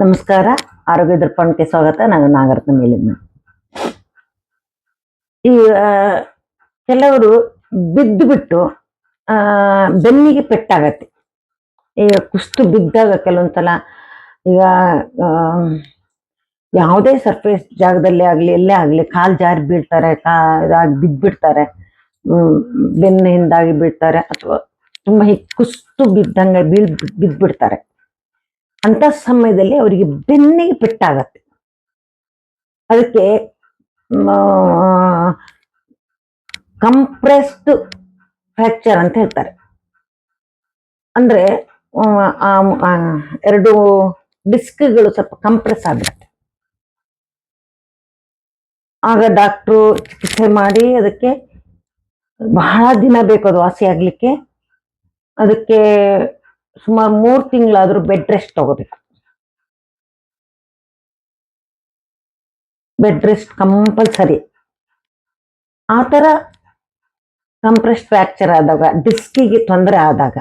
ನಮಸ್ಕಾರ. ಆರೋಗ್ಯ ದರ್ಪಣಕ್ಕೆ ಸ್ವಾಗತ. ನಾನು ನಾಗರತ್ನ ಮೇಲಿನ ಈ ಕೆಲವರು ಬಿದ್ದು ಬಿಟ್ಟು ಬೆನ್ನಿಗೆ ಪೆಟ್ಟಾಗತ್ತೆ. ಈಗ ಕುಸ್ತು ಬಿದ್ದಾಗ ಕೆಲವೊಂದ್ಸಲ ಈಗ ಯಾವುದೇ ಸರ್ಫೇಸ್ ಜಾಗದಲ್ಲೇ ಆಗ್ಲಿ, ಎಲ್ಲೇ ಆಗ್ಲಿ, ಕಾಲ್ ಜಾರಿ ಬೀಳ್ತಾರೆ, ಕಾ, ಇದಾಗಿ ಬಿದ್ದ್ಬಿಡ್ತಾರೆ ಬೆನ್ನು ಹಿಂದಾಗಿ ಬೀಳ್ತಾರೆ. ಅಥವಾ ತುಂಬಾ ಕುಸ್ತು ಬಿದ್ದಂಗೆ ಬೀಳ್ ಬಿದ್ದ್ಬಿಡ್ತಾರೆ ಅಂತ ಸಮಯದಲ್ಲಿ ಅವರಿಗೆ ಬೆನ್ನಿಗೆ ಪೆಟ್ಟಾಗತ್ತೆ. ಅದಕ್ಕೆ ಕಂಪ್ರೆಸ್ಡ್ ಫ್ರ್ಯಾಕ್ಚರ್ ಅಂತ ಹೇಳ್ತಾರೆ. ಅಂದ್ರೆ ಎರಡು ಡಿಸ್ಕ್ಗಳು ಸ್ವಲ್ಪ ಕಂಪ್ರೆಸ್ ಆಗುತ್ತೆ ಆಗ ಡಾಕ್ಟ್ರು ಚಿಕಿತ್ಸೆ ಮಾಡಿ ಅದಕ್ಕೆ ಬಹಳ ದಿನ ಬೇಕು ಅದು ವಾಸಿ ಆಗ್ಲಿಕ್ಕೆ. ಅದಕ್ಕೆ ಸುಮಾರು ಮೂರು ತಿಂಗಳಾದರೂ ಬೆಡ್ ರೆಸ್ಟ್ ತಗೋಬೇಕು. ಬೆಡ್ ರೆಸ್ಟ್ ಕಂಪಲ್ಸರಿ ಆ ಥರ ಕಂಪ್ರೆಸ್ ಫ್ರ್ಯಾಕ್ಚರ್ ಆದಾಗ ಡಿಸ್ಕಿಗೆ ತೊಂದರೆ ಆದಾಗ,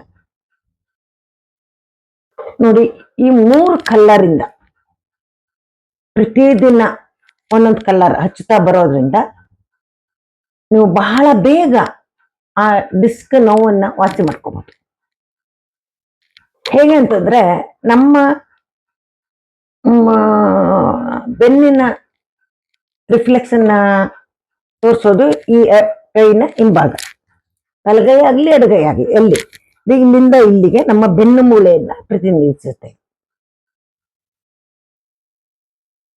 ನೋಡಿ ಈ ಮೂರು ಕಲ್ಲರಿಂದ ಪ್ರತಿದಿನ ಒಂದೊಂದು ಕಲ್ಲರ್ ಹಚ್ಚುತ್ತಾ ಬರೋದ್ರಿಂದ ನೀವು ಬಹಳ ಬೇಗ ಆ ಡಿಸ್ಕ್ ನೋವನ್ನು ವಾಸಿ ಮಾಡ್ಕೋಬಹುದು ಹೇಗೆ ಅಂತಂದ್ರೆ ನಮ್ಮ ಬೆನ್ನಿನ ರಿಫ್ಲೆಕ್ಷನ್ನ ತೋರಿಸೋದು ಈ ಕೈನ ಹಿಂಭಾಗ. ಬಲಗೈ ಆಗ್ಲಿ, ಎಡಗೈ ಆಗಲಿ, ಎಲ್ಲಿ? ಇಲ್ಲಿಂದ ಇಲ್ಲಿಗೆ ನಮ್ಮ ಬೆನ್ನು ಮೂಳೆಯನ್ನ ಪ್ರತಿನಿಧಿಸುತ್ತೆ.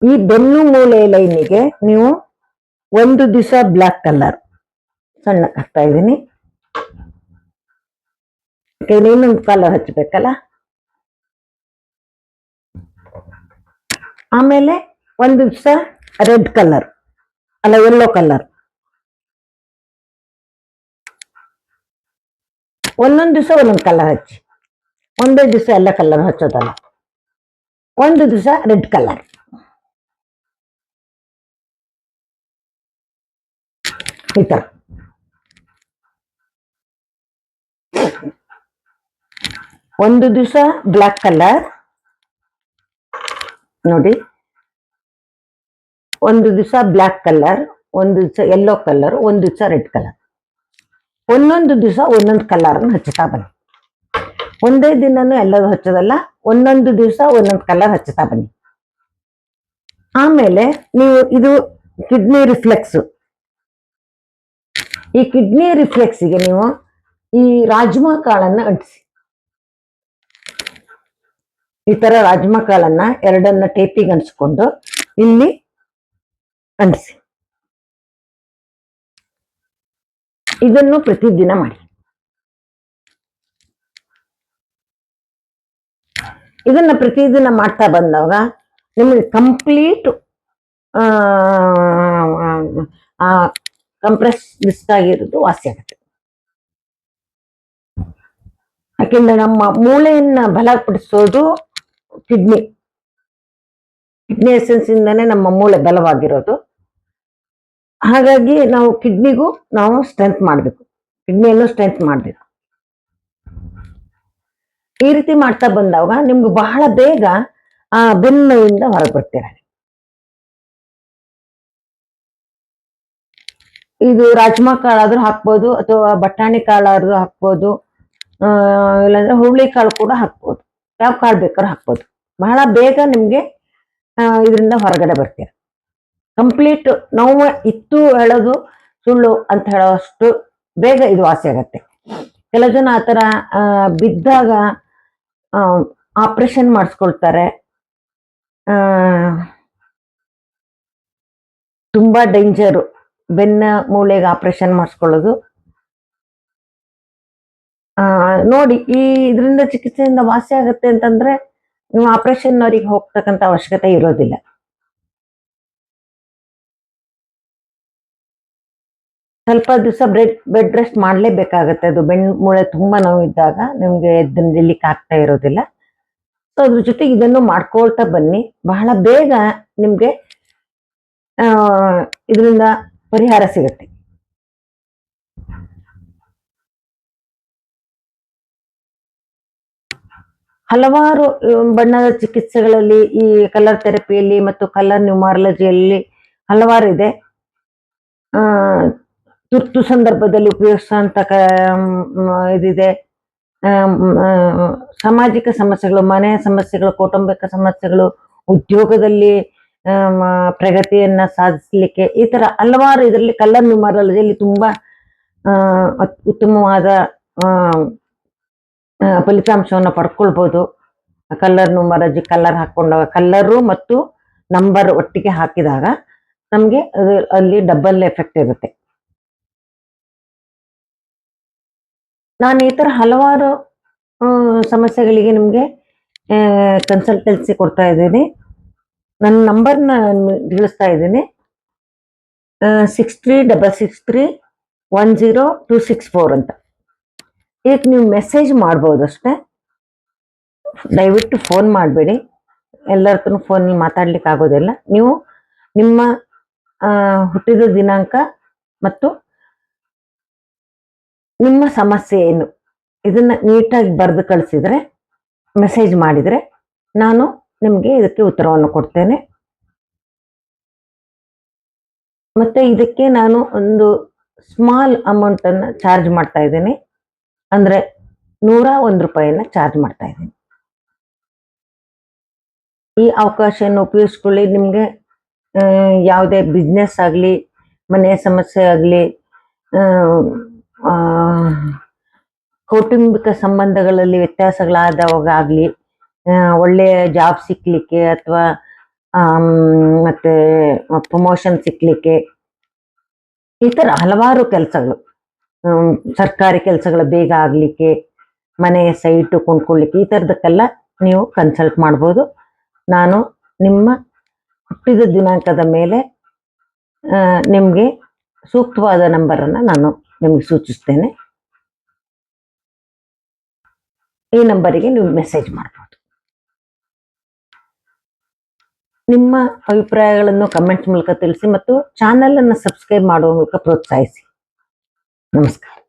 ಈ ಬೆನ್ನು ಮೂಳೆ ಲೈನಿಗೆ ನೀವು ಒಂದು ದಿವಸ ಬ್ಲಾಕ್ ಕಲರ್. ಸಣ್ಣ ಹಾಕ್ತಾ ಇದ್ದೀನಿ ಇನ್ನೊಂದು ಕಲರ್ ಹಚ್ಚಬೇಕಲ್ಲ ಆಮೇಲೆ ಒಂದು ದಿವಸ ರೆಡ್ ಕಲರ್, ಅಲ್ಲ ಯೆಲ್ಲೋ ಕಲರ್. ಒಂದೊಂದು ದಿವಸ ಒಂದೊಂದು ಕಲರ್ ಹಚ್ಚಿ. ಒಂದೇ ದಿವಸ ಎಲ್ಲ ಕಲರ್ ಹಚ್ಚೋದಲ್ಲ. ಒಂದು ದಿವಸ ರೆಡ್ ಕಲರ್. ಈ ಥರ ಒಂದು ದಿವಸ ಬ್ಲ್ಯಾಕ್ ಕಲರ್. ನೋಡಿ. ಒಂದು ದಿವಸ ಬ್ಲ್ಯಾಕ್ ಕಲರ್ ಒಂದು ದಿವಸ ಯೆಲ್ಲೋ ಕಲರ್ ಒಂದು ದಿವಸ ರೆಡ್ ಕಲರ್ ಒಂದೊಂದು ದಿವಸ ಒಂದೊಂದು ಕಲರ್ ಹಚ್ಚುತ್ತಾ ಬನ್ನಿ. ಒಂದೇ ದಿನನೂ ಎಲ್ಲದೂ ಹಚ್ಚೋದಲ್ಲ, ಒಂದೊಂದು ದಿವಸ ಒಂದೊಂದು ಕಲರ್ ಹಚ್ಚುತ್ತಾ ಬನ್ನಿ. ಆಮೇಲೆ ನೀವು ಇದು ಕಿಡ್ನಿ ರಿಫ್ಲೆಕ್ಸ್ ಈ ಕಿಡ್ನಿ ರಿಫ್ಲೆಕ್ಸ್ಗೆ ನೀವು ಈ ರಾಜ್ಮಾ ಕಾಳನ್ನ ಅಂಟಿಸಿ. ಈ ತರ ರಾಜ್ಮಾ ಕಾಳನ್ನ ಎರಡನ್ನ ಟೇಪಿಗೆ ಅಂಟಿಸ್ಕೊಂಡು ಇಲ್ಲಿ ಅಂಟಿಸಿ. ಇದನ್ನು ಪ್ರತಿದಿನ ಮಾಡಿ. ಇದನ್ನ ಪ್ರತಿದಿನ ಮಾಡ್ತಾ ಬಂದಾಗ ನಿಮಗೆ ಕಂಪ್ಲೀಟ್ ಕಂಪ್ರೆಸ್ ಮಿಸ್ ಆಗಿರೋದು ವಾಸಿ ಆಗುತ್ತೆ. ಯಾಕೆಂದ್ರೆ ನಮ್ಮ ಮೂಳೆಯನ್ನ ಬಲಪಡಿಸೋದು ಕಿಡ್ನಿ. ಕಿಡ್ನಿ ಎಸೆನ್ಸ್ ಇಂದಾನೆ ನಮ್ಮ ಮೂಳೆ ಬಲವಾಗಿರೋದು. ಹಾಗಾಗಿ ನಾವು ಕಿಡ್ನಿಗೂ ನಾವು ಸ್ಟ್ರೆಂತ್ ಮಾಡಬೇಕು. ಕಿಡ್ನಿಯನ್ನು ಸ್ಟ್ರೆಂತ್ ಮಾಡಬೇಕು. ಈ ರೀತಿ ಮಾಡ್ತಾ ಬಂದಾಗ ನಿಮ್ಗೆ ಬಹಳ ಬೇಗ ಆ ಬೆನ್ನಿಂದ ಹೊರಗೆ ಬರ್ತೀರ ಇದು ರಾಜ್ಮಾ ಕಾಳಾದ್ರೂ ಹಾಕ್ಬೋದು ಅಥವಾ ಬಟಾಣಿ ಕಾಳಾದ್ರೂ ಹಾಕ್ಬೋದು ಇಲ್ಲಾಂದ್ರೆ ಹುರುಳಿ ಕಾಳು ಕೂಡ ಹಾಕ್ಬೋದು. ಯಾವ ಕಾಳು ಬೇಕಾದ್ರೂ ಹಾಕ್ಬೋದು. ಬಹಳ ಬೇಗ ನಿಮಗೆ ಇದರಿಂದ ಹೊರಗಡೆ ಬರ್ತೀರ. ಕಂಪ್ಲೀಟ್ ನೋವು ಇತ್ತು ಹೇಳೋದು ಸುಳ್ಳು ಅಂತ ಹೇಳೋಷ್ಟು ಬೇಗ ಇದು ವಾಸಿ ಆಗತ್ತೆ. ಕೆಲವು ಜನ ಆ ಥರ ಬಿದ್ದಾಗ ಆಪ್ರೇಷನ್ ಮಾಡಿಸ್ಕೊಳ್ತಾರೆ. ತುಂಬ ತುಂಬಾ ಡೇಂಜರು. ಬೆನ್ನ ಮೂಳೆಗೆ ಆಪ್ರೇಷನ್ ಮಾಡಿಸ್ಕೊಳ್ಳೋದು ಆ, ನೋಡಿ ಈ ಇದರಿಂದ ಚಿಕಿತ್ಸೆಯಿಂದ ವಾಸಿ ಆಗುತ್ತೆ ಅಂತಂದ್ರೆ ನೀವು ಆಪರೇಷನ್ ಅವರಿಗೆ ಹೋಗ್ತಕ್ಕಂತ ಅವಶ್ಯಕತೆ ಇರೋದಿಲ್ಲ. ಸ್ವಲ್ಪ ದಿವಸ ಬ್ರೆಡ್ ಬೆಡ್ ರೆಸ್ಟ್ ಮಾಡಲೇಬೇಕಾಗತ್ತೆ. ಅದು ಬೆನ್ ಮೂಳೆ ತುಂಬಾ ನೋವಿದ್ದಾಗ ನಿಮ್ಗೆ ಎದ್ದು ನಿಲ್ಲಿಕ್ಕೆ ಆಗ್ತಾ ಇರೋದಿಲ್ಲ. ಸೊ ಅದ್ರ ಜೊತೆಗೆ ಇದನ್ನು ಮಾಡ್ಕೊಳ್ತಾ ಬನ್ನಿ. ಬಹಳ ಬೇಗ ನಿಮ್ಗೆ ಇದರಿಂದ ಪರಿಹಾರ ಸಿಗುತ್ತೆ. ಹಲವಾರು ಬಣ್ಣದ ಚಿಕಿತ್ಸೆಗಳಲ್ಲಿ ಈ ಕಲರ್ ಥೆರಪಿಯಲ್ಲಿ ಮತ್ತು ಕಲರ್ ನ್ಯೂಮಾರಲಜಿಯಲ್ಲಿ ಹಲವಾರು ಇದೆ. ತುರ್ತು ಸಂದರ್ಭದಲ್ಲಿ ಉಪಯೋಗಿಸುವಂತ ಇದಿದೆ. ಸಾಮಾಜಿಕ ಸಮಸ್ಯೆಗಳು, ಮನೆ ಸಮಸ್ಯೆಗಳು, ಕೌಟುಂಬಿಕ ಸಮಸ್ಯೆಗಳು, ಉದ್ಯೋಗದಲ್ಲಿ ಪ್ರಗತಿಯನ್ನ ಸಾಧಿಸಲಿಕ್ಕೆ ಈ ತರ ಹಲವಾರು ಇದರಲ್ಲಿ ಕಲರ್ ನ್ಯೂಮಾರಲಜಿಯಲ್ಲಿ ತುಂಬಾ ಉತ್ತಮವಾದ ಫಲಿತಾಂಶವನ್ನು ಪಡ್ಕೊಳ್ಬೋದು. ಕಲರ್ ನ್ಯೂಮರಾಲಜಿ ಕಲ್ಲರ್ ಹಾಕೊಂಡಾಗ ಕಲ್ಲರು ಮತ್ತು ನಂಬರ್ ಒಟ್ಟಿಗೆ ಹಾಕಿದಾಗ ನಮಗೆ ಅಲ್ಲಿ ಡಬಲ್ ಎಫೆಕ್ಟ್ ಇರುತ್ತೆ. ನಾನು ಈ ಥರ ಹಲವಾರು ಸಮಸ್ಯೆಗಳಿಗೆ ನಿಮಗೆ ಕನ್ಸಲ್ಟೆನ್ಸಿ ಕೊಡ್ತಾ ಇದ್ದೀನಿ. ನನ್ನ ನಂಬರ್ನ ತಿಳಿಸ್ತಾ ಇದ್ದೀನಿ. Six three double six three one zero two six four ಅಂತ. ಇದಕ್ಕೆ ನೀವು ಮೆಸೇಜ್ ಮಾಡ್ಬೋದು ಅಷ್ಟೇ. ದಯವಿಟ್ಟು ಫೋನ್ ಮಾಡಬೇಡಿ. ಎಲ್ಲರ ಫೋನಲ್ಲಿ ಮಾತಾಡ್ಲಿಕ್ಕೆ ಆಗೋದಿಲ್ಲ. ನೀವು ನಿಮ್ಮ ಹುಟ್ಟಿದ ದಿನಾಂಕ ಮತ್ತು ನಿಮ್ಮ ಸಮಸ್ಯೆ ಏನು? ಇದನ್ನ ನೀಟಾಗಿ ಬರೆದು ಕಳಿಸಿದ್ರೆ ಮೆಸೇಜ್ ಮಾಡಿದರೆ ನಾನು ನಿಮಗೆ ಇದಕ್ಕೆ ಉತ್ತರವನ್ನು ಕೊಡ್ತೇನೆ. ಮತ್ತೆ ಇದಕ್ಕೆ ನಾನು ಒಂದು ಸ್ಮಾಲ್ ಅಮೌಂಟನ್ನು ಚಾರ್ಜ್ ಮಾಡ್ತಾ ಇದ್ದೀನಿ. ಅಂದ್ರೆ ನೂರ ಒಂದು ರೂಪಾಯಿನ ಚಾರ್ಜ್ ಮಾಡ್ತಾ ಇದ್ದೀನಿ. ಈ ಅವಕಾಶವನ್ನು ಉಪಯೋಗಿಸ್ಕೊಳ್ಳಿ, ನಿಮಗೆ ಯಾವುದೇ ಬಿಸ್ನೆಸ್ ಆಗಲಿ ಮನೆಯ ಸಮಸ್ಯೆ ಆಗಲಿ ಕೌಟುಂಬಿಕ ಸಂಬಂಧಗಳಲ್ಲಿ ವ್ಯತ್ಯಾಸಗಳಾದವಾಗಲಿ ಒಳ್ಳೆಯ ಜಾಬ್ ಸಿಕ್ಕಲಿಕ್ಕೆ ಅಥವಾ ಮತ್ತೆ ಪ್ರಮೋಷನ್ ಸಿಕ್ಕಲಿಕ್ಕೆ ಈ ಥರ ಹಲವಾರು ಕೆಲಸಗಳು. ಸರ್ಕಾರಿ ಕೆಲಸಗಳು ಬೇಗ ಆಗಲಿಕ್ಕೆ ಮನೆಯ ಸೈಟು ಕೊಂಡ್ಕೊಳ್ಳಿಕ್ಕೆ ಈ ಥರದಕ್ಕೆಲ್ಲ ನೀವು ಕನ್ಸಲ್ಟ್ ಮಾಡ್ಬೋದು. ನಾನು ನಿಮ್ಮ ಹುಟ್ಟಿದ ದಿನಾಂಕದ ಮೇಲೆ ನಿಮಗೆ ಸೂಕ್ತವಾದ ನಂಬರನ್ನು ನಾನು ನಿಮಗೆ ಸೂಚಿಸ್ತೇನೆ. ಈ ನಂಬರಿಗೆ ನೀವು ಮೆಸೇಜ್ ಮಾಡ್ಬೋದು. ನಿಮ್ಮ ಅಭಿಪ್ರಾಯಗಳನ್ನು ಕಮೆಂಟ್ ಮೂಲಕ ತಿಳಿಸಿ ಮತ್ತು ಚಾನೆಲ್ ಅನ್ನು ಸಬ್ಸ್ಕ್ರೈಬ್ ಮಾಡುವ ಮೂಲಕ ಪ್ರೋತ್ಸಾಹಿಸಿ. ನಮಸ್ಕಾರ